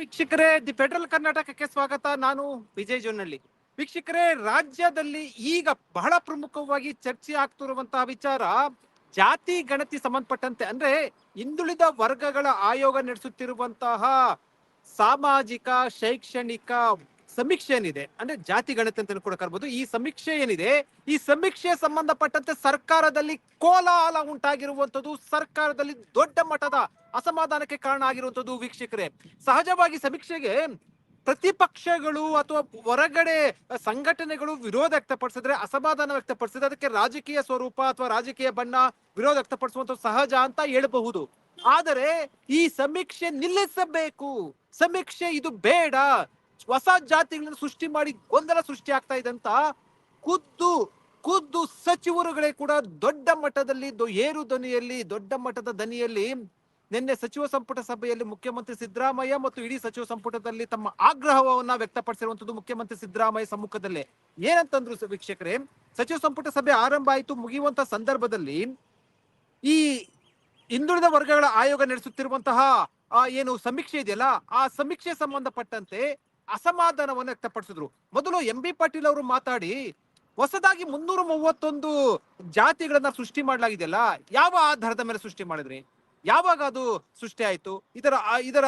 ವೀಕ್ಷಕರೇ, the federal ಕರ್ನಾಟಕಕ್ಕೆ ಸ್ವಾಗತ. ನಾನು ವಿಜಯ್ ಜೊನ್ನಳ್ಳಿ. ವೀಕ್ಷಕರೇ, ರಾಜ್ಯದಲ್ಲಿ ಈಗ ಬಹಳ ಪ್ರಮುಖವಾಗಿ ಚರ್ಚೆ ಆಗ್ತಿರುವಂತಹ ವಿಚಾರ ಜಾತಿ, ಗಣತಿ ಸಂಬಂಧಪಟ್ಟಂತೆ. ಅಂದ್ರೆ ಹಿಂದುಳಿದ ವರ್ಗಗಳ ಆಯೋಗ ನಡೆಸುತ್ತಿರುವಂತಹ ಸಾಮಾಜಿಕ, ಶೈಕ್ಷಣಿಕ ಸಮೀಕ್ಷೆ ಏನಿದೆ? ಅಂದ್ರೆ ಜಾತಿ ಗಣತಿ ಅಂತ ಕೂಡ ಕರ್ಬೋದು. ಈ ಸಮೀಕ್ಷೆ ಏನಿದೆ? ಈ ಸಮೀಕ್ಷೆ ಸಂಬಂಧಪಟ್ಟಂತೆ ಸರ್ಕಾರದಲ್ಲಿ ಕೋಲಾಹಲ ಉಂಟಾಗಿರುವಂತದ್ದು ಸರ್ಕಾರದಲ್ಲಿ ದೊಡ್ಡ ಮಟ್ಟದ ಅಸಮಾಧಾನಕ್ಕೆ ಕಾರಣ ಆಗಿರುವಂತದ್ದು ವೀಕ್ಷಕರೇ. ಸಹಜವಾಗಿ ಸಮೀಕ್ಷೆಗೆ ಪ್ರತಿಪಕ್ಷಗಳು ಅಥವಾ ಹೊರಗಡೆ ಸಂಘಟನೆಗಳು ವಿರೋಧ ವ್ಯಕ್ತಪಡಿಸಿದ್ರೆ, ಅಸಮಾಧಾನ ವ್ಯಕ್ತಪಡಿಸಿದ್ರೆ ಅದಕ್ಕೆ ರಾಜಕೀಯ ಸ್ವರೂಪ ಅಥವಾ ರಾಜಕೀಯ ಬಣ್ಣ ವಿರೋಧ ವ್ಯಕ್ತಪಡಿಸುವಂತ ಸಹಜ ಅಂತ ಹೇಳಬಹುದು. ಆದರೆ ಈ ಸಮೀಕ್ಷೆ ನಿಲ್ಲಿಸಬೇಕು. ಸಮೀಕ್ಷೆ ಇದು ಬೇಡ. ಹೊಸ ಜಾತಿಗಳನ್ನ ಸೃಷ್ಟಿ ಮಾಡಿ ಗೊಂದಲ ಸೃಷ್ಟಿ ಆಗ್ತಾ ಇದೆ ಅಂತ ಖುದ್ದು ಖುದ್ದು ಸಚಿವರುಗಳೇ ಕೂಡ ದೊಡ್ಡ ಮಟ್ಟದಲ್ಲಿ ಏರು ಧ್ವನಿಯಲ್ಲಿ ದೊಡ್ಡ ಮಟ್ಟದ ದನಿಯಲ್ಲಿ ನಿನ್ನೆ ಸಚಿವ ಸಂಪುಟ ಸಭೆಯಲ್ಲಿ ಮುಖ್ಯಮಂತ್ರಿ ಸಿದ್ದರಾಮಯ್ಯ ಮತ್ತು ಇಡೀ ಸಚಿವ ಸಂಪುಟದಲ್ಲಿ ತಮ್ಮ ಆಗ್ರಹವನ್ನ ವ್ಯಕ್ತಪಡಿಸಿರುವಂತದ್ದು ಮುಖ್ಯಮಂತ್ರಿ ಸಿದ್ದರಾಮಯ್ಯ ಸಮ್ಮುಖದಲ್ಲೇ. ಏನಂತಂದ್ರು ವೀಕ್ಷಕರೇ, ಸಚಿವ ಸಂಪುಟ ಸಭೆ ಆರಂಭ ಆಯಿತು ಮುಗಿಯುವಂತಹ ಸಂದರ್ಭದಲ್ಲಿ ಈ ಹಿಂದುಳಿದ ವರ್ಗಗಳ ಆಯೋಗ ನಡೆಸುತ್ತಿರುವಂತಹ ಏನು ಸಮೀಕ್ಷೆ ಇದೆಯಲ್ಲ, ಆ ಸಮೀಕ್ಷೆ ಸಂಬಂಧಪಟ್ಟಂತೆ ಅಸಮಾಧಾನವನ್ನು ವ್ಯಕ್ತಪಡಿಸಿದ್ರು. ಮೊದಲು ಎಂ ಬಿ ಪಾಟೀಲ್ ಅವರು ಮಾತಾಡಿ, ಹೊಸದಾಗಿ ಮುನ್ನೂರ ಮೂವತ್ತೊಂದು ಜಾತಿಗಳನ್ನ ಸೃಷ್ಟಿ ಮಾಡಲಾಗಿದೆಯಲ್ಲ, ಯಾವ ಆಧಾರದ ಮೇಲೆ ಸೃಷ್ಟಿ ಮಾಡಿದ್ರಿ? ಯಾವಾಗ ಅದು ಸೃಷ್ಟಿ ಆಯ್ತು? ಇದರ ಇದರ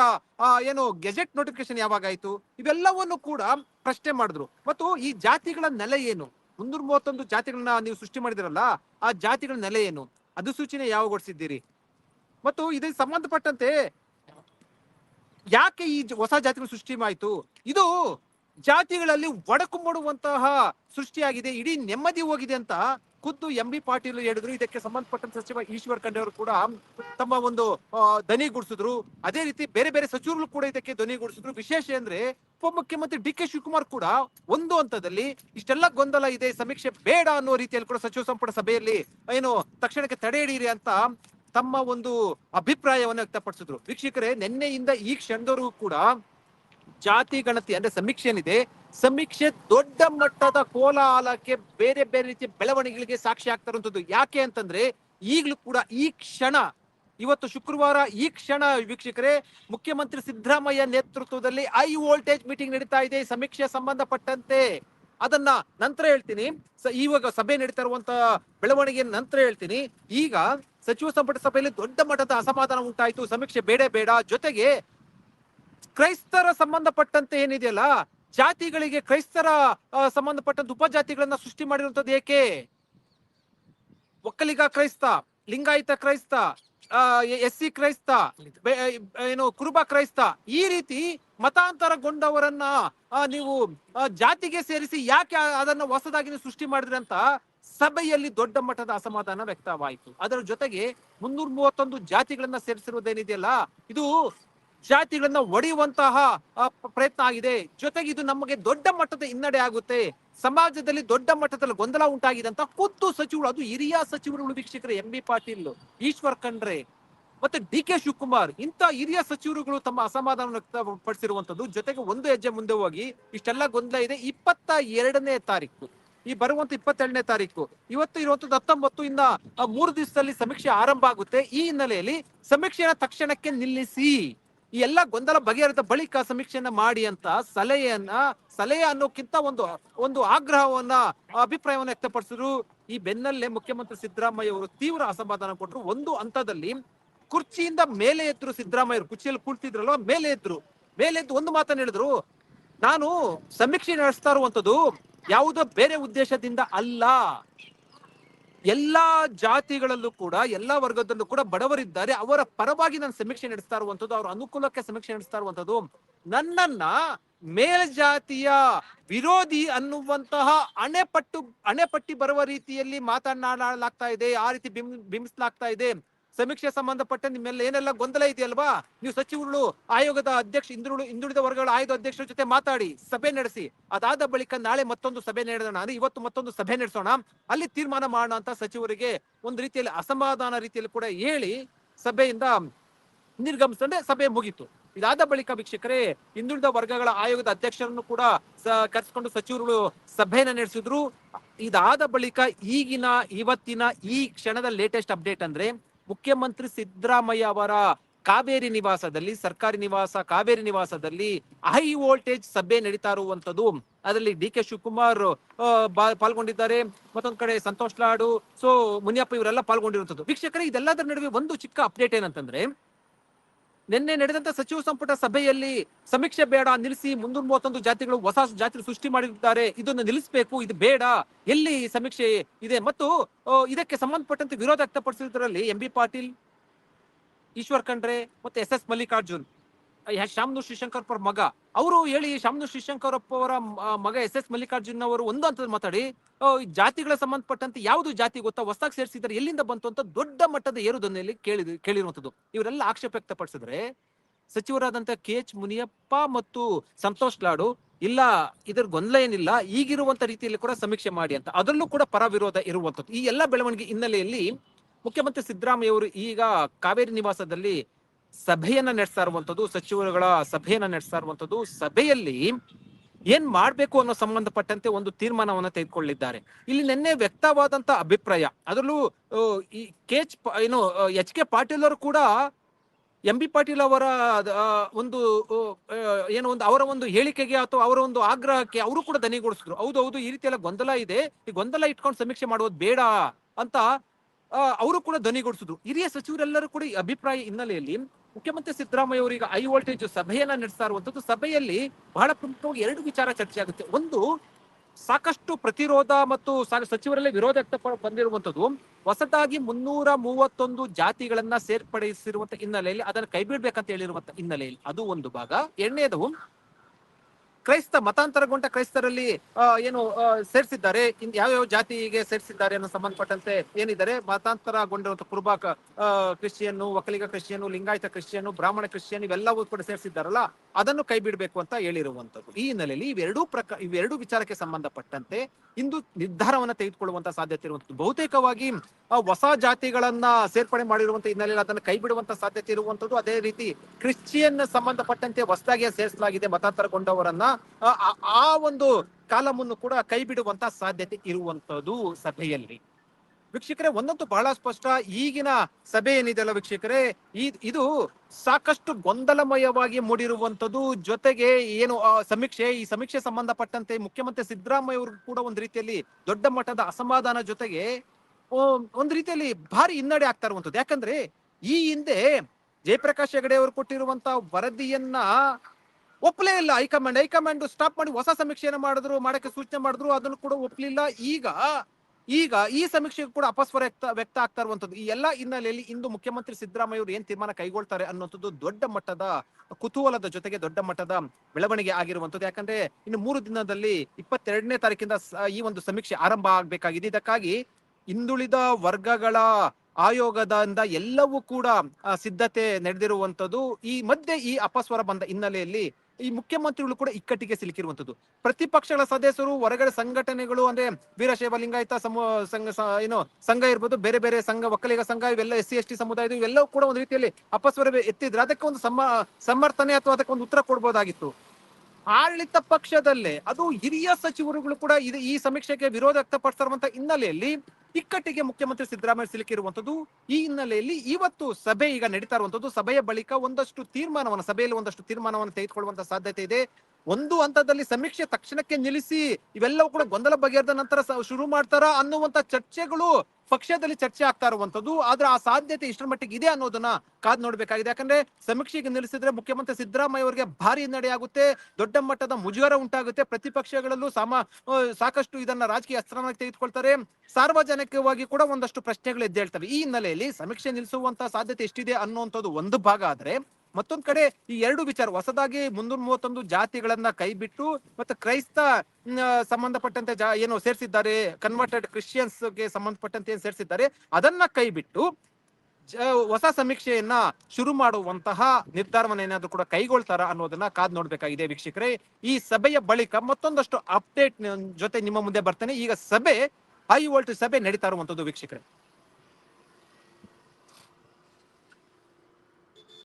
ಏನು ಗೆಜೆಟ್ ನೋಟಿಫಿಕೇಶನ್ ಯಾವಾಗ ಆಯ್ತು? ಇವೆಲ್ಲವನ್ನು ಕೂಡ ಪ್ರಶ್ನೆ ಮಾಡಿದ್ರು. ಮತ್ತು ಈ ಜಾತಿಗಳ ನೆಲೆ ಏನು? ಮುನ್ನೂರ ಮೂವತ್ತೊಂದು ಜಾತಿಗಳನ್ನ ನೀವು ಸೃಷ್ಟಿ ಮಾಡಿದಿರಲ್ಲ, ಆ ಜಾತಿಗಳ ನೆಲೆ ಏನು? ಅಧಿಸೂಚನೆ ಯಾವಾಗೊಳಿಸಿದ್ದೀರಿ ಮತ್ತು ಇದಕ್ಕೆ ಸಂಬಂಧಪಟ್ಟಂತೆ ಯಾಕೆ ಈ ಹೊಸ ಜಾತಿಗಳು ಸೃಷ್ಟಿ ಆಯ್ತು? ಇದು ಜಾತಿಗಳಲ್ಲಿ ಒಡಕು ಮಾಡುವಂತಹ ಸೃಷ್ಟಿಯಾಗಿದೆ, ಇಡೀ ನೆಮ್ಮದಿ ಹೋಗಿದೆ ಅಂತ ಖುದ್ದು ಎಂ ಬಿ ಪಾಟೀಲ್ ಹೇಳಿದ್ರು. ಇದಕ್ಕೆ ಸಂಬಂಧಪಟ್ಟಂತ ಸಚಿವ ಈಶ್ವರ್ ಖಂಡ್ರೆ ಅವರು ಕೂಡ ತಮ್ಮ ಒಂದು ಧ್ವನಿ ಗುಡಿಸಿದ್ರು. ಅದೇ ರೀತಿ ಬೇರೆ ಬೇರೆ ಸಚಿವರು ಕೂಡ ಇದಕ್ಕೆ ಧ್ವನಿಗೂಡಿಸಿದ್ರು ವಿಶೇಷ ಅಂದ್ರೆ ಉಪಮುಖ್ಯಮಂತ್ರಿ ಡಿ ಕೆ ಶಿವಕುಮಾರ್ ಕೂಡ ಒಂದು ಹಂತದಲ್ಲಿ ಇಷ್ಟೆಲ್ಲ ಗೊಂದಲ ಇದೆ, ಸಮೀಕ್ಷೆ ಬೇಡ ಅನ್ನೋ ರೀತಿಯಲ್ಲಿ ಕೂಡ ಸಚಿವ ಸಂಪುಟ ಸಭೆಯಲ್ಲಿ ಏನು ತಕ್ಷಣಕ್ಕೆ ತಡೆ ಹಿಡೀರಿ ಅಂತ ತಮ್ಮ ಒಂದು ಅಭಿಪ್ರಾಯವನ್ನು ವ್ಯಕ್ತಪಡಿಸಿದ್ರು. ವೀಕ್ಷಕರೇ, ನಿನ್ನೆಯಿಂದ ಈ ಕ್ಷಣದವರೆಗೂ ಕೂಡ ಜಾತಿ ಗಣತಿ ಅಂದ್ರೆ ಸಮೀಕ್ಷೆ ಏನಿದೆ ಸಮೀಕ್ಷೆ ದೊಡ್ಡ ಮಟ್ಟದ ಕೋಲಾಹಲಕ್ಕೆ ಬೇರೆ ಬೇರೆ ರೀತಿಯ ಬೆಳವಣಿಗೆಗಳಿಗೆ ಸಾಕ್ಷಿ ಆಗ್ತಾ ಯಾಕೆ ಅಂತಂದ್ರೆ, ಈಗಲೂ ಕೂಡ ಈ ಕ್ಷಣ, ಇವತ್ತು ಶುಕ್ರವಾರ ಈ ಕ್ಷಣ ವೀಕ್ಷಕರೇ, ಮುಖ್ಯಮಂತ್ರಿ ಸಿದ್ದರಾಮಯ್ಯ ನೇತೃತ್ವದಲ್ಲಿ ಹೈ ವೋಲ್ಟೇಜ್ ಮೀಟಿಂಗ್ ನಡೀತಾ ಇದೆ, ಸಮೀಕ್ಷೆ ಸಂಬಂಧಪಟ್ಟಂತೆ. ಅದನ್ನ ನಂತರ ಹೇಳ್ತೀನಿ. ಇವಾಗ ಸಭೆ ನಡೀತಾ ಇರುವಂತ ಬೆಳವಣಿಗೆ ನಂತರ ಹೇಳ್ತೀನಿ. ಈಗ ಸಚಿವ ಸಂಪುಟ ಸಭೆಯಲ್ಲಿ ದೊಡ್ಡ ಮಟ್ಟದ ಅಸಮಾಧಾನ ಉಂಟಾಯಿತು. ಸಮೀಕ್ಷೆ ಬೇಡ ಬೇಡ. ಜೊತೆಗೆ ಕ್ರೈಸ್ತರ ಸಂಬಂಧಪಟ್ಟಂತೆ ಏನಿದೆಯಲ್ಲ ಜಾತಿಗಳಿಗೆ ಕ್ರೈಸ್ತರ ಸಂಬಂಧಪಟ್ಟಂತ ಉಪಜಾತಿಗಳನ್ನ ಸೃಷ್ಟಿ ಮಾಡಿರುವಂತದ್ದು ಏಕೆ? ಒಕ್ಕಲಿಗ ಕ್ರೈಸ್ತ ಲಿಂಗಾಯಿತ ಕ್ರೈಸ್ತ ಎಸ್ ಸಿ ಕ್ರೈಸ್ತ ಏನು ಕುರುಬ ಕ್ರೈಸ್ತ ಈ ರೀತಿ ಮತಾಂತರಗೊಂಡವರನ್ನ ನೀವು ಜಾತಿಗೆ ಸೇರಿಸಿ ಯಾಕೆ ಅದನ್ನ ಹೊಸದಾಗಿ ನೀವು ಸೃಷ್ಟಿ ಮಾಡಿದ್ರಿ ಅಂತ ಸಭೆಯಲ್ಲಿ ದೊಡ್ಡ ಮಟ್ಟದ ಅಸಮಾಧಾನ ವ್ಯಕ್ತವಾಯಿತು. ಅದರ ಜೊತೆಗೆ ಮುನ್ನೂರ ಮೂವತ್ತೊಂದು ಜಾತಿಗಳನ್ನ ಸೇರಿಸಿರುವುದೇನಿದೆಯಲ್ಲ, ಇದು ಜಾತಿಗಳನ್ನ ಒಡೆಯುವಂತಹ ಪ್ರಯತ್ನ ಆಗಿದೆ. ಜೊತೆಗೆ ಇದು ನಮಗೆ ದೊಡ್ಡ ಮಟ್ಟದ ಹಿನ್ನಡೆ ಆಗುತ್ತೆ. ಸಮಾಜದಲ್ಲಿ ದೊಡ್ಡ ಮಟ್ಟದಲ್ಲಿ ಗೊಂದಲ ಉಂಟಾಗಿದೆ ಅಂತ ಖುದ್ದು ಸಚಿವರು, ಅದು ಹಿರಿಯ ಸಚಿವರುಗಳು ವೀಕ್ಷಕರು, ಎಂ ಬಿ ಪಾಟೀಲ್, ಈಶ್ವರ್ ಖಂಡ್ರೆ, ಮತ್ತೆ ಡಿ ಕೆ ಶಿವಕುಮಾರ್ ಇಂತ ಹಿರಿಯ ಸಚಿವರುಗಳು ತಮ್ಮ ಅಸಮಾಧಾನ ವ್ಯಕ್ತಪಡಿಸಿರುವಂತದ್ದು ಜೊತೆಗೆ ಒಂದು ಹೆಜ್ಜೆ ಮುಂದೆ ಹೋಗಿ, ಇಷ್ಟೆಲ್ಲ ಗೊಂದಲ ಇದೆ. ಇಪ್ಪತ್ತ ಎರಡನೇ ತಾರೀಕು. ಈ ಬರುವಂತ ಇಪ್ಪತ್ತೆರಡನೇ ತಾರೀಕು. ಇವತ್ತು ಇರುವಂತದ್ದು ಹತ್ತೊಂಬತ್ತು ಇಂದ ಮೂರು ದಿವಸದಲ್ಲಿ ಸಮೀಕ್ಷೆ ಆರಂಭ ಆಗುತ್ತೆ. ಈ ಹಿನ್ನೆಲೆಯಲ್ಲಿ ಸಮೀಕ್ಷೆಯ ತಕ್ಷಣಕ್ಕೆ ನಿಲ್ಲಿಸಿ. ಈ ಎಲ್ಲ ಗೊಂದಲ ಬಗೆಹರಿದ ಬಳಿಕ ಸಮೀಕ್ಷೆಯನ್ನ ಮಾಡಿ ಅಂತ ಸಲಹೆಯನ್ನ, ಸಲಹೆ ಅನ್ನೋಕ್ಕಿಂತ ಒಂದು ಒಂದು ಆಗ್ರಹವನ್ನ, ಅಭಿಪ್ರಾಯವನ್ನ ವ್ಯಕ್ತಪಡಿಸಿದ್ರು. ಈ ಬೆನ್ನಲ್ಲೇ ಮುಖ್ಯಮಂತ್ರಿ ಸಿದ್ದರಾಮಯ್ಯ ಅವರು ತೀವ್ರ ಅಸಮಾಧಾನ ಕೊಟ್ಟರು ಒಂದು ಹಂತದಲ್ಲಿ ಕುರ್ಚಿಯಿಂದ ಮೇಲೆ ಎದ್ರು ಸಿದ್ದರಾಮಯ್ಯ ಕುರ್ಚಿಯಲ್ಲಿ ಕುಳಿತಿದ್ರಲ್ಲ ಮೇಲೆ ಎದ್ರು. ಮೇಲೆ ಎದ್ದು ಒಂದು ಮಾತನ್ನ ಹೇಳಿದ್ರು. ನಾನು ಸಮೀಕ್ಷೆ ನಡೆಸ್ತಾ ಇರುವಂತದ್ದು ಯಾವುದೋ ಬೇರೆ ಉದ್ದೇಶದಿಂದ ಅಲ್ಲ. ಎಲ್ಲಾ ಜಾತಿಗಳಲ್ಲೂ ಕೂಡ, ಎಲ್ಲಾ ವರ್ಗದಲ್ಲೂ ಕೂಡ ಬಡವರಿದ್ದಾರೆ. ಅವರ ಪರವಾಗಿ ನಾನು ಸಮೀಕ್ಷೆ ನಡೆಸ್ತಾ ಇರುವಂತದ್ದು ಅವರ ಅನುಕೂಲಕ್ಕೆ ಸಮೀಕ್ಷೆ ನಡೆಸ್ತಾ ಇರುವಂತದ್ದು ನನ್ನನ್ನ ಮೇಲ್ಜಾತಿಯ ವಿರೋಧಿ ಅನ್ನುವಂತಹ ಅಣೆಪಟ್ಟು, ಅಣೆಪಟ್ಟಿ ಬರುವ ರೀತಿಯಲ್ಲಿ ಮಾತನಾಡಲಾಗ್ತಾ ಇದೆ, ಆ ರೀತಿ ಬಿಂಬ, ಬಿಂಬಿಸಲಾಗ್ತಾ ಇದೆ. ಸಮೀಕ್ಷೆ ಸಂಬಂಧಪಟ್ಟ ನಿಮ್ಮೆಲ್ಲ ಏನೆಲ್ಲ ಗೊಂದಲ ಇದೆಯಲ್ವಾ? ನೀವು ಸಚಿವರುಗಳು ಆಯೋಗದ ಅಧ್ಯಕ್ಷ ಹಿಂದುಳಿದ ಹಿಂದುಳಿದ ವರ್ಗಗಳ ಆಯೋಗದ ಅಧ್ಯಕ್ಷರ ಜೊತೆ ಮಾತಾಡಿ, ಸಭೆ ನಡೆಸಿ. ಅದಾದ ಬಳಿಕ ನಾಳೆ ಮತ್ತೊಂದು ಸಭೆ ನಡೆಸೋಣ ಅಂದ್ರೆ ಇವತ್ತು ಮತ್ತೊಂದು ಸಭೆ ನಡೆಸೋಣ. ಅಲ್ಲಿ ತೀರ್ಮಾನ ಮಾಡೋಣ ಅಂತ ಸಚಿವರಿಗೆ ಒಂದು ರೀತಿಯಲ್ಲಿ ಅಸಮಾಧಾನ ರೀತಿಯಲ್ಲಿ ಕೂಡ ಹೇಳಿ ಸಭೆಯಿಂದ ನಿರ್ಗಮಿಸಿದ್ರೆ ಸಭೆ ಮುಗೀತು. ಇದಾದ ಬಳಿಕ ವೀಕ್ಷಕರೇ, ಹಿಂದುಳಿದ ವರ್ಗಗಳ ಆಯೋಗದ ಅಧ್ಯಕ್ಷರನ್ನು ಕೂಡ ಕರೆಸಿಕೊಂಡು ಸಚಿವರುಗಳು ಸಭೆಯನ್ನ ನಡೆಸಿದ್ರು. ಇದಾದ ಬಳಿಕ ಈಗಿನ, ಇವತ್ತಿನ ಈ ಕ್ಷಣದ ಲೇಟೆಸ್ಟ್ ಅಪ್ಡೇಟ್ ಅಂದ್ರೆ ಮುಖ್ಯಮಂತ್ರಿ ಸಿದ್ದರಾಮಯ್ಯ ಅವರ ಕಾವೇರಿ ನಿವಾಸದಲ್ಲಿ, ಸರ್ಕಾರಿ ನಿವಾಸ, ಕಾವೇರಿ ನಿವಾಸದಲ್ಲಿ ಹೈ ವೋಲ್ಟೇಜ್ ಸಭೆ ನಡೀತಾ ಇರುವಂತದ್ದು ಅದರಲ್ಲಿ ಡಿ ಕೆ ಶಿವಕುಮಾರ್ ಪಾಲ್ಗೊಂಡಿದ್ದಾರೆ. ಮತ್ತೊಂದ್ ಕಡೆ ಸಂತೋಷ್ ಲಾಡು. ಸೊ ಮುನಿಯಪ್ಪ ಇವರೆಲ್ಲ ಪಾಲ್ಗೊಂಡಿರುವಂತದ್ದು ವೀಕ್ಷಕರೇ, ಇದೆಲ್ಲದರ ನಡುವೆ ಒಂದು ಚಿಕ್ಕ ಅಪ್ಡೇಟ್ ಏನಂತಂದ್ರೆ ನಿನ್ನೆ ನಡೆದಂತ ಸಚಿವ ಸಂಪುಟ ಸಭೆಯಲ್ಲಿ ಸಮೀಕ್ಷೆ ಬೇಡ, ನಿಲ್ಲಿಸಿ ಮುನ್ನೂರ ಮೂವತ್ತೊಂದು ಜಾತಿಗಳು ಹೊಸ ಜಾತಿ ಸೃಷ್ಟಿ ಮಾಡಿದ್ದಾರೆ, ಇದನ್ನು ನಿಲ್ಲಿಸಬೇಕು, ಇದು ಬೇಡ, ಎಲ್ಲಿ ಸಮೀಕ್ಷೆ ಇದೆ? ಮತ್ತು ಇದಕ್ಕೆ ಸಂಬಂಧಪಟ್ಟಂತೆ ವಿರೋಧ ವ್ಯಕ್ತಪಡಿಸಿದ್ರಲ್ಲಿ ಎಂ ಪಾಟೀಲ್, ಈಶ್ವರ್ ಖಂಡ್ರೆ, ಮತ್ತೆ ಎಸ್ ಎಸ್ ಮಲ್ಲಿಕಾರ್ಜುನ್. ಶಾಮನು ಶ್ರೀಶಂಕರ್ ಅವರ ಮಗ. ಅವರು ಹೇಳಿ ಶಾಮನು ಶ್ರೀಶಂಕರ್ ಅವರ ಮಗ ಎಸ್ ಎಸ್ ಮಲ್ಲಿಕಾರ್ಜುನ್ ಅವರು ಒಂದು ಅಂತ ಮಾತಾಡಿ ಜಾತಿಗಳ ಸಂಬಂಧಪಟ್ಟಂತೆ ಯಾವುದು ಜಾತಿ ಗೊತ್ತಾ, ಹೊಸದಾಗಿ ಸೇರಿಸಿದ್ದಾರೆ ಎಲ್ಲಿಂದ ಬಂತು ಅಂತ ದೊಡ್ಡ ಮಟ್ಟದ ಏರುದನ್ನೆಲ್ಲಿ ಕೇಳಿ ಕೇಳಿರುವಂತದ್ದು ಇವರೆಲ್ಲ ಆಕ್ಷೇಪ ವ್ಯಕ್ತಪಡಿಸಿದ್ರೆ ಸಚಿವರಾದಂತ ಕೆ ಎಚ್ ಮುನಿಯಪ್ಪ ಮತ್ತು ಸಂತೋಷ್ ಲಾಡು, ಇಲ್ಲ, ಇದ್ರ ಗೊಂದಲ ಏನಿಲ್ಲ ಈಗಿರುವಂತ ರೀತಿಯಲ್ಲಿ ಕೂಡ ಸಮೀಕ್ಷೆ ಮಾಡಿ ಅಂತ. ಅದರಲ್ಲೂ ಕೂಡ ಪರ ವಿರೋಧ ಇರುವಂತದ್ದು ಈ ಎಲ್ಲ ಬೆಳವಣಿಗೆ ಹಿನ್ನೆಲೆಯಲ್ಲಿ ಮುಖ್ಯಮಂತ್ರಿ ಸಿದ್ದರಾಮಯ್ಯ ಅವರು ಈಗ ಕಾವೇರಿ ನಿವಾಸದಲ್ಲಿ ಸಭೆಯನ್ನ ನಡೆಸ್ತಾ ಇರುವಂತದ್ದು ಸಚಿವರುಗಳ ಸಭೆಯನ್ನ ನಡೆಸ್ತಾ ಇರುವಂತದ್ದು ಸಭೆಯಲ್ಲಿ ಏನ್ ಮಾಡ್ಬೇಕು ಅನ್ನೋ ಸಂಬಂಧಪಟ್ಟಂತೆ ಒಂದು ತೀರ್ಮಾನವನ್ನ ತೆಗೆದುಕೊಳ್ಳಿದ್ದಾರೆ. ಇಲ್ಲಿ ನಿನ್ನೆ ವ್ಯಕ್ತವಾದಂತ ಅಭಿಪ್ರಾಯ, ಅದರಲ್ಲೂ ಈ ಕೆ ಎಚ್ ಪ- ಏನು ಎಚ್ ಕೆ ಪಾಟೀಲ್ ಅವರು ಕೂಡ ಎಂ ಬಿ ಪಾಟೀಲ್ ಅವರ ಒಂದು ಏನು ಒಂದು, ಅವರ ಒಂದು ಹೇಳಿಕೆಗೆ ಅಥವಾ ಅವರ ಒಂದು ಆಗ್ರಹಕ್ಕೆ ಅವರು ಕೂಡ ದನಿಗೊಳಿಸಿದ್ರು ಹೌದು ಹೌದು, ಈ ರೀತಿ ಎಲ್ಲ ಗೊಂದಲ ಇದೆ. ಈ ಗೊಂದಲ ಇಟ್ಕೊಂಡು ಸಮೀಕ್ಷೆ ಮಾಡೋದು ಬೇಡ ಅಂತ ಅವರು ಕೂಡ ದನಿಗೊಡಿಸಿದ್ರು. ಹಿರಿಯ ಸಚಿವರೆಲ್ಲರೂ ಕೂಡ ಈ ಅಭಿಪ್ರಾಯ ಹಿನ್ನೆಲೆಯಲ್ಲಿ ಮುಖ್ಯಮಂತ್ರಿ ಸಿದ್ದರಾಮಯ್ಯ ಅವರಿಗೆ ಹೈ ವೋಲ್ಟೇಜ್ ಸಭೆಯನ್ನ ನಡೆಸ್ತಾ ಇರುವಂತದ್ದು, ಸಭೆಯಲ್ಲಿ ಬಹಳ ಪ್ರಮುಖವಾಗಿ ಎರಡು ವಿಚಾರ ಚರ್ಚೆ ಆಗುತ್ತೆ. ಒಂದು, ಸಾಕಷ್ಟು ಪ್ರತಿರೋಧ ಮತ್ತು ಸಚಿವರಲ್ಲೇ ವಿರೋಧ ವ್ಯಕ್ತ ಬಂದಿರುವಂತದ್ದು, ಹೊಸದಾಗಿ ಮುನ್ನೂರ ಮೂವತ್ತೊಂದು ಜಾತಿಗಳನ್ನ ಸೇರ್ಪಡಿಸಿರುವಂತ ಹಿನ್ನೆಲೆಯಲ್ಲಿ ಅದನ್ನ ಕೈಬಿಡ್ಬೇಕಂತ ಹೇಳಿರುವಂತ ಹಿನ್ನೆಲೆಯಲ್ಲಿ. ಅದು ಒಂದು ಭಾಗ. ಎರಡನೇದು ಕ್ರೈಸ್ತ ಮತಾಂತರಗೊಂಡ ಕ್ರೈಸ್ತರಲ್ಲಿ ಏನು ಸೇರಿಸಿದ್ದಾರೆ. ಯಾವ್ಯಾವ ಜಾತಿಗೆ ಸೇರಿಸಿದ್ದಾರೆ ಅನ್ನೋ ಸಂಬಂಧಪಟ್ಟಂತೆ ಏನಿದ್ದಾರೆ? ಮತಾಂತರಗೊಂಡಿರುವಂತಹ ಕುರುಬ Christian Vokkaliga Christian Lingayat Christian ಬ್ರಾಹ್ಮಣ ಕ್ರಿಶ್ಚಿಯನ್ ಇವೆಲ್ಲವೂ ಕೂಡ ಸೇರಿಸಿದ್ದಾರಲ್ಲ, ಅದನ್ನು ಕೈ ಬಿಡಬೇಕು ಅಂತ ಹೇಳಿರುವಂತದ್ದು ಈ ಹಿನ್ನೆಲೆಯಲ್ಲಿ ಇವೆರಡೂ ಪ್ರಕ, ಇವೆರಡು ವಿಚಾರಕ್ಕೆ ಸಂಬಂಧಪಟ್ಟಂತೆ ಇಂದು ನಿರ್ಧಾರವನ್ನ ತೆಗೆದುಕೊಳ್ಳುವಂತ ಸಾಧ್ಯತೆ ಇರುವಂತದ್ದು ಬಹುತೇಕವಾಗಿ ಹೊಸ ಜಾತಿಗಳನ್ನ ಸೇರ್ಪಡೆ ಮಾಡಿರುವಂತಹ ಹಿನ್ನೆಲೆಯಲ್ಲಿ ಅದನ್ನು ಕೈ ಬಿಡುವಂತ ಸಾಧ್ಯತೆ ಇರುವಂತದ್ದು ಅದೇ ರೀತಿ ಕ್ರಿಶ್ಚಿಯನ್ ಸಂಬಂಧಪಟ್ಟಂತೆ ಹೊಸದಾಗಿ ಸೇರಿಸಲಾಗಿದೆ, ಮತಾಂತರಗೊಂಡವರನ್ನ. ಆ- ಒಂದು ಕಾಲಮನ್ನು ಕೂಡ ಕೈ ಬಿಡುವಂತ ಸಾಧ್ಯತೆ ಇರುವಂತದ್ದು ಸಭೆಯಲ್ಲಿ. ವೀಕ್ಷಕರೇ, ಒಂದಂತೂ ಬಹಳ ಸ್ಪಷ್ಟ. ಈಗಿನ ಸಭೆ ಏನಿದೆಯಲ್ಲ ವೀಕ್ಷಕರೇ ಇದು ಸಾಕಷ್ಟು ಗೊಂದಲಮಯವಾಗಿ ಮೂಡಿರುವಂತದ್ದು ಜೊತೆಗೆ ಏನು ಸಮೀಕ್ಷೆ, ಈ ಸಮೀಕ್ಷೆ ಸಂಬಂಧಪಟ್ಟಂತೆ ಮುಖ್ಯಮಂತ್ರಿ ಸಿದ್ದರಾಮಯ್ಯ ಅವರು ಕೂಡ ಒಂದು ರೀತಿಯಲ್ಲಿ ದೊಡ್ಡ ಮಟ್ಟದ ಅಸಮಾಧಾನ ಜೊತೆಗೆ ಒಂದು ರೀತಿಯಲ್ಲಿ ಭಾರಿ ಹಿನ್ನಡೆ ಆಗ್ತಾ ಇರುವಂತದ್ದು ಯಾಕಂದ್ರೆ, ಈ ಹಿಂದೆ ಜಯಪ್ರಕಾಶ್ ಹೆಗಡೆ ಅವರು ಕೊಟ್ಟಿರುವಂತ ವರದಿಯನ್ನ ಒಪ್ಪಲೇ ಇಲ್ಲ. ಹೈಕಮಾಂಡ್ ಹೈಕಮಾಂಡ್ ಸ್ಟಾಪ್ ಮಾಡಿ ಹೊಸ ಸಮೀಕ್ಷೆಯನ್ನು ಮಾಡಿದ್ರು, ಮಾಡಕ್ಕೆ ಸೂಚನೆ ಮಾಡಿದ್ರು, ಅದನ್ನು ಕೂಡ ಒಪ್ಪಲಿಲ್ಲ. ಈಗ ಈಗ ಈ ಸಮೀಕ್ಷೆಗೆ ಕೂಡ ಅಪಸ್ವರ ವ್ಯಕ್ತ ವ್ಯಕ್ತ ಆಗ್ತಾ ಇರುವಂತದ್ದು. ಈ ಎಲ್ಲಾ ಹಿನ್ನೆಲೆಯಲ್ಲಿ ಇಂದು ಮುಖ್ಯಮಂತ್ರಿ ಸಿದ್ದರಾಮಯ್ಯ ಅವರು ಏನ್ ತೀರ್ಮಾನ ಕೈಗೊಳ್ತಾರೆ ಅನ್ನುವಂಥದ್ದು ದೊಡ್ಡ ಮಟ್ಟದ, ಕುತೂಹಲದ ಜೊತೆಗೆ ದೊಡ್ಡ ಮಟ್ಟದ ಬೆಳವಣಿಗೆ ಆಗಿರುವಂತದ್ದು ಯಾಕಂದ್ರೆ ಇನ್ನು ಮೂರು ದಿನದಲ್ಲಿ ಇಪ್ಪತ್ತೆರಡನೇ ತಾರೀಕಿಂದ ಈ ಒಂದು ಸಮೀಕ್ಷೆ ಆರಂಭ ಆಗ್ಬೇಕಾಗಿದೆ. ಇದಕ್ಕಾಗಿ ಹಿಂದುಳಿದ ವರ್ಗಗಳ ಆಯೋಗದಿಂದ ಎಲ್ಲವೂ ಕೂಡ ಸಿದ್ಧತೆ ನಡೆದಿರುವಂತದ್ದು ಈ ಮಧ್ಯೆ ಈ ಅಪಸ್ವರ ಬಂದ ಹಿನ್ನೆಲೆಯಲ್ಲಿ ಈ ಮುಖ್ಯಮಂತ್ರಿಗಳು ಕೂಡ ಇಕ್ಕಟ್ಟಿಗೆ ಸಿಲುಕಿರುವಂತದ್ದು ಪ್ರತಿಪಕ್ಷಗಳ ಸದಸ್ಯರು, ಹೊರಗಡೆ ಸಂಘಟನೆಗಳು, ಅಂದ್ರೆ ವೀರಶೈವ ಲಿಂಗಾಯತ ಸಮೂಹ ಸಂಘ ಏನು, ಸಂಘ ಇರ್ಬೋದು, ಬೇರೆ ಬೇರೆ ಸಂಘ, ಒಕ್ಕಲಿಗ ಸಂಘ, ಇವೆಲ್ಲ ಎಸ್ ಸಿ, ಎಸ್ ಟಿ ಸಮುದಾಯದ ಇವೆಲ್ಲವೂ ಕೂಡ ಒಂದು ರೀತಿಯಲ್ಲಿ ಅಪಸ್ವರ ಎತ್ತಿದ್ರೆ. ಅದಕ್ಕೆ ಒಂದು ಸಮ, ಸಮರ್ಥನೆ ಅಥವಾ ಅದಕ್ಕೆ ಒಂದು ಉತ್ತರ ಕೊಡ್ಬೋದಾಗಿತ್ತು. ಆಡಳಿತ ಪಕ್ಷದಲ್ಲೇ, ಅದು ಹಿರಿಯ ಸಚಿವರುಗಳು ಕೂಡ ಇದು ಈ ಸಮೀಕ್ಷೆಗೆ ವಿರೋಧ ವ್ಯಕ್ತಪಡಿಸಿರುವಂತ ಹಿನ್ನೆಲೆಯಲ್ಲಿ ಇಕ್ಕಟ್ಟಿಗೆ ಮುಖ್ಯಮಂತ್ರಿ ಸಿದ್ದರಾಮಯ್ಯ ಸಿಲುಕಿರುವಂತದ್ದು ಈ ಹಿನ್ನೆಲೆಯಲ್ಲಿ ಇವತ್ತು ಸಭೆ ಈಗ ನಡೀತಾ ಇರುವಂತದ್ದು ಸಭೆಯ ಬಳಿಕ ಒಂದಷ್ಟು ತೀರ್ಮಾನವನ್ನು, ಸಭೆಯಲ್ಲಿ ಒಂದಷ್ಟು ತೀರ್ಮಾನವನ್ನು ತೆಗೆದುಕೊಳ್ಳುವಂತ ಸಾಧ್ಯತೆ ಇದೆ. ಒಂದು ಹಂತದಲ್ಲಿ ಸಮೀಕ್ಷೆ ತಕ್ಷಣಕ್ಕೆ ನಿಲ್ಲಿಸಿ ಇವೆಲ್ಲವೂ ಕೂಡ ಗೊಂದಲ ಬಗೆಹರಿದ ನಂತರ ಶುರು ಮಾಡ್ತಾರ ಅನ್ನುವಂತ ಚರ್ಚೆಗಳು ಪಕ್ಷದಲ್ಲಿ ಚರ್ಚೆ ಆಗ್ತಾ ಇರುವಂತದ್ದು ಆದ್ರೆ ಆ ಸಾಧ್ಯತೆ ಇಷ್ಟರ ಮಟ್ಟಿಗೆ ಇದೆ ಅನ್ನೋದನ್ನ ಕಾದ್ ನೋಡ್ಬೇಕಾಗಿದೆ. ಯಾಕಂದ್ರೆ ಸಮೀಕ್ಷೆಗೆ ನಿಲ್ಲಿಸಿದ್ರೆ ಮುಖ್ಯಮಂತ್ರಿ ಸಿದ್ದರಾಮಯ್ಯ ಅವರಿಗೆ ಭಾರಿ ಹಿನ್ನಡೆ ಆಗುತ್ತೆ, ದೊಡ್ಡ ಮಟ್ಟದ ಮುಜುಗರ ಉಂಟಾಗುತ್ತೆ. ಪ್ರತಿಪಕ್ಷಗಳಲ್ಲೂ ಸಮ ಸಾಕಷ್ಟು ಇದನ್ನ ರಾಜಕೀಯ ಅಸ್ತ್ರವಾಗಿ ತೆಗೆದುಕೊಳ್ತಾರೆ. ಸಾರ್ವಜನಿಕವಾಗಿ ಕೂಡ ಒಂದಷ್ಟು ಪ್ರಶ್ನೆಗಳು ಎದ್ದೇಳ್ತವೆ. ಈ ಹಿನ್ನೆಲೆಯಲ್ಲಿ ಸಮೀಕ್ಷೆ ನಿಲ್ಲಿಸುವಂತ ಸಾಧ್ಯತೆ ಎಷ್ಟಿದೆ ಅನ್ನುವಂಥದ್ದು ಒಂದು ಭಾಗ ಆದ್ರೆ ಮತ್ತೊಂದ್ ಕಡೆ ಈ ಎರಡು ವಿಚಾರ, ಹೊಸದಾಗಿ ಮುನ್ನೂರ ಮೂವತ್ತೊಂದು ಜಾತಿಗಳನ್ನ ಕೈಬಿಟ್ಟು ಮತ್ತೆ ಕ್ರೈಸ್ತ ಸಂಬಂಧಪಟ್ಟಂತೆ ಏನು ಸೇರಿಸಿದ್ದಾರೆ ಕನ್ವರ್ಟೆಡ್ ಕ್ರಿಶ್ಚಿಯನ್ಸ್ಗೆ ಸಂಬಂಧಪಟ್ಟಂತೆ ಏನ್ ಸೇರಿಸಿದ್ದಾರೆ, ಅದನ್ನ ಕೈಬಿಟ್ಟು ಹೊಸ ಸಮೀಕ್ಷೆಯನ್ನ ಶುರು ಮಾಡುವಂತಹ ನಿರ್ಧಾರವನ್ನ ಏನಾದ್ರು ಕೂಡ ಕೈಗೊಳ್ತಾರ ಅನ್ನೋದನ್ನ ಕಾದ್ ನೋಡ್ಬೇಕಾಗಿದೆ ವೀಕ್ಷಕರೇ. ಈ ಸಭೆಯ ಬಳಿಕ ಮತ್ತೊಂದಷ್ಟು ಅಪ್ಡೇಟ್ ಜೊತೆ ನಿಮ್ಮ ಮುಂದೆ ಬರ್ತೇನೆ. ಈಗ ಸಭೆ ಹೈ ವೋಲ್ಟೇಜ್ ಸಭೆ ನಡೀತಾ ಇರುವಂತದ್ದು ವೀಕ್ಷಕರೇ.